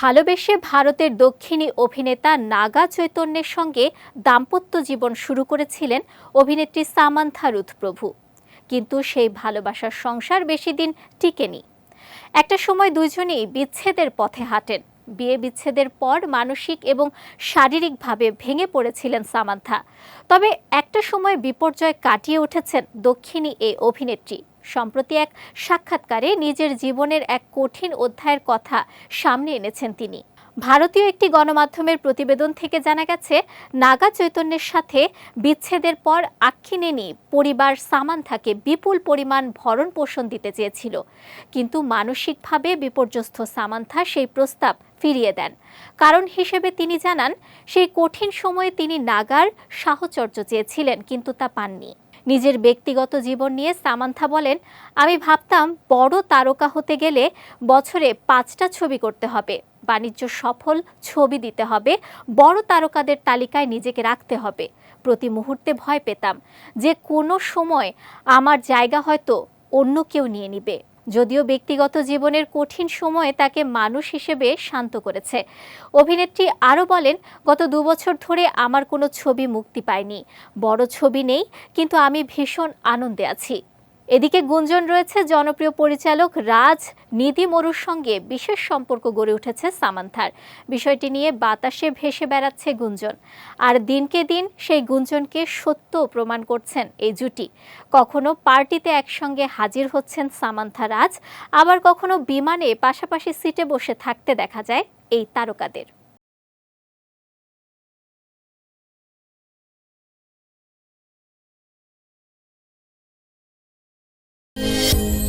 ভালোবেসে ভারতের দক্ষিণী অভিনেতা নাগা চৈতন্যের সঙ্গে দাম্পত্য জীবন শুরু করেছিলেন অভিনেত্রী সামান্থা রুথ প্রভু কিন্তু সেই ভালোবাসার সংসার বেশি দিন টিকেনি। একটা সময় দুজনেই বিচ্ছেদের পথে হাঁটেন। বিয়ে বিচ্ছেদের পর মানসিক এবং শারীরিকভাবে ভেঙে পড়েছিলেন সামান্থা। তবে একটা সময় বিপর্যয় কাটিয়ে উঠেছেন দক্ষিণী এই অভিনেত্রী। সম্প্রতি এক সাক্ষাৎকারে নিজের জীবনের এক কঠিন অধ্যায়ের কথা সামনে এনেছেন তিনি। ভারতীয় একটি গণমাধ্যমের প্রতিবেদন থেকে জানা গেছে, নাগা চৈতন্যের সাথে বিচ্ছেদের পর আক্ষিনেনি পরিবার সামান্থাকে বিপুল পরিমাণ ভরণ পোষণ দিতে চেয়েছিল। কিন্তু মানসিকভাবে বিপর্যস্ত সামান্থা সেই প্রস্তাব ফিরিয়ে দেন। কারণ হিসেবে তিনি জানান, সেই কঠিন সময়ে তিনি নাগার সাহচর্য চেয়েছিলেন, কিন্তু তা পাননি। নিজের ব্যক্তিগত জীবন নিয়ে সামান্থা বলেন, আমি ভাবতাম বড় তারকা হতে গেলে বছরে পাঁচটা ছবি করতে হবে। বাণিজ্য সফল ছবি দিতে হবে। বড় তারকাদের তালিকায় নিজেকে রাখতে হবে। প্রতি মুহূর্তে ভয় পেতাম যে কোনো সময় আমার জায়গা হয়তো অন্য কেউ নিয়ে নিবে। যদিও ব্যক্তিগত জীবনের কঠিন সময়ে তাকে মানুষ হিসেবে শান্ত করেছে। অভিনেত্রী আরও বলেন, গত দু বছর ধরে আমার কোনো ছবি মুক্তি পায়নি। বড় ছবি নেই, কিন্তু আমি ভীষণ আনন্দে আছি। এদিকে গুঞ্জন রয়েছে, জনপ্রিয় পরিচালক রাজ নিধি মরুর সঙ্গে বিশেষ সম্পর্ক গড়ে উঠেছে সামান্থার। বিষয়টি নিয়ে বাতাসে ভেসে বেড়াচ্ছে গুঞ্জন। আর দিনকে দিন সেই গুঞ্জনকে সত্য প্রমাণ করছেন এই জুটি। কখনো পার্টিতে একসঙ্গে হাজির হচ্ছেন সামান্থা রাজ, আবার কখনো বিমানে পাশাপাশি সিটে বসে থাকতে দেখা যায় এই তারকাদের। 嗯。